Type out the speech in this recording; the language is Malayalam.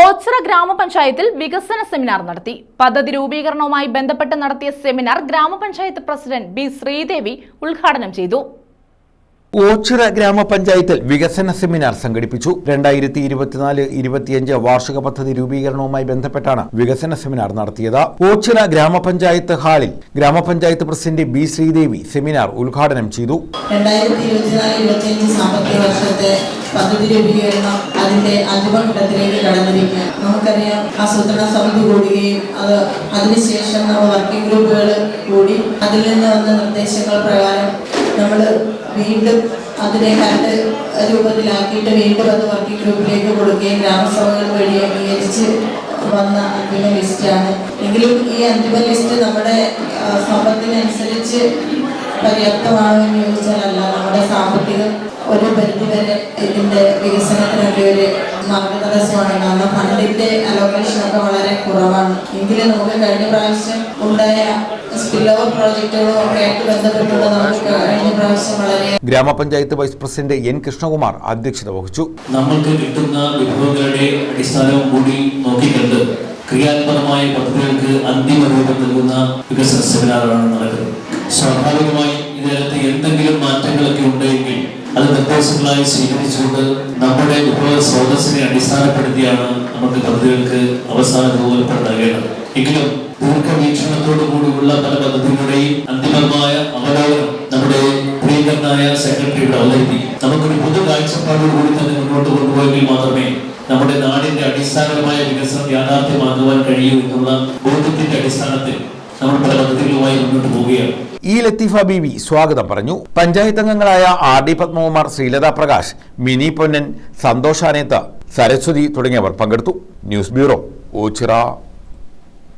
ഓച്ചിറ ഗ്രാമപഞ്ചായത്തിൽ വികസന സെമിനാർ നടത്തി. പദ്ധതി രൂപീകരണവുമായി ബന്ധപ്പെട്ട് നടത്തിയ സെമിനാർ ഗ്രാമപഞ്ചായത്ത് പ്രസിഡന്റ് ബി ശ്രീദേവി ഉദ്ഘാടനം ചെയ്തു. ഓച്ചിറ ഗ്രാമപഞ്ചായത്തിൽ വികസന സെമിനാർ സംഘടിപ്പിച്ചു. രണ്ടായിരത്തി ഇരുപത്തിനാല് ഇരുപത്തിയഞ്ച് വാർഷിക പദ്ധതി രൂപീകരണവുമായി ബന്ധപ്പെട്ടാണ് വികസന സെമിനാർ നടത്തിയത്. ഓച്ചിറ ഗ്രാമപഞ്ചായത്ത് ഹാളിൽ ഗ്രാമപഞ്ചായത്ത് പ്രസിഡന്റ് ബി ശ്രീദേവി സെമിനാർ ഉദ്ഘാടനം ചെയ്തു. പദ്ധതി രൂപീകരണം അതിന്റെ അന്തിമഘട്ടത്തിലേക്ക് കടന്നിരിക്കുക നമുക്കറിയാം ആസൂത്രണ സമിതി കൂടുകയും അത് അതിനുശേഷം നമ്മൾ വർക്കിംഗ് ഗ്രൂപ്പുകൾ കൂടി അതിൽ നിന്ന് വന്ന നിർദ്ദേശങ്ങൾ പ്രകാരം നമ്മൾ വീണ്ടും അതിനെ കണ്ട് രൂപത്തിലാക്കിയിട്ട് വീണ്ടും അത് വർക്കിംഗ് ഗ്രൂപ്പിലേക്ക് കൊടുക്കുകയും ഗ്രാമസഭകൾ വഴി അംഗീകരിച്ച് വന്ന അന്തിമ ലിസ്റ്റാണ് എങ്കിലും ഈ അന്തിമ ലിസ്റ്റ് നമ്മുടെ സമ്പത്തിനനുസരിച്ച് പര്യാപ്തമാണോ എന്ന് ചോദിച്ചാലല്ല. നമ്മുടെ സാമ്പത്തികം ഒരു പരിധിവരെ ഇതിന്റെ വികസനത്തിനൊക്കെ ഒരു മാർഗതടസ്സമാണ്. കാരണം ഫണ്ടിന്റെ അലോക്കേഷൻ ഒക്കെ വളരെ കുറവാണ്. എങ്കിലും നമുക്ക് കഴിഞ്ഞ പ്രാവശ്യം ഉണ്ടായ ഗ്രാമപഞ്ചായത്ത് വൈസ് പ്രസിഡന്റ് എൻ കൃഷ്ണകുമാർ അധ്യക്ഷത വഹിച്ചു. നമ്മൾക്ക് കിട്ടുന്ന വിഭവങ്ങളുടെ അടിസ്ഥാനവും കൂടി നോക്കിക്കണ്ട് ക്രിയാത്മകമായ പദ്ധതികൾക്ക് അന്തിമ രൂപം നൽകുന്ന വികസന സെമിനാറാണ് നടക്കുന്നത്. സ്വാഭാവികമായി ഇതിനകത്ത് എന്തെങ്കിലും മാറ്റങ്ങളൊക്കെ ഉണ്ടെങ്കിൽ അത് നിർദ്ദേശങ്ങളായി സ്വീകരിച്ചുകൊണ്ട് നമ്മുടെ വിഭവ സ്രോതസ്സിനെ അടിസ്ഥാനപ്പെടുത്തിയാണ് നമുക്ക് പദ്ധതികൾക്ക് അവസാന രൂപകൽപ്പന നൽകേണ്ടത്. എങ്കിലും ദീർഘവീക്ഷണത്തോടുകൂടിയുള്ള പല പദ്ധതികളുടെയും അന്തിമമായ അവലോകനം നമ്മുടെ പ്രിയങ്കരനായ സെക്രട്ടറിയുടെ അവതരിപ്പി നമുക്കൊരു പുതു കാഴ്ചപ്പാടോടുകൂടി തന്നെ മുന്നോട്ട് കൊണ്ടുപോയെങ്കിൽ മാത്രമേ നമ്മുടെ നാടിന്റെ അടിസ്ഥാനപരമായ വികസനം യാഥാർത്ഥ്യമാക്കുവാൻ കഴിയൂ എന്നുള്ള ബോധ്യത്തിന്റെ അടിസ്ഥാനത്തിൽ നമ്മൾ പല പദ്ധതികളുമായി മുന്നോട്ട് പോവുകയാണ്. ഇ ലത്തീഫ ബീവി സ്വാഗതം പറഞ്ഞു. പഞ്ചായത്ത് അംഗങ്ങളായ ആർ ഡി പത്മകുമാർ ശ്രീലത പ്രകാശ് മിനി പൊന്നൻ സന്തോഷ് ആനേത്ത സരസ്വതി തുടങ്ങിയവർ പങ്കെടുത്തു. News bureau Oachira.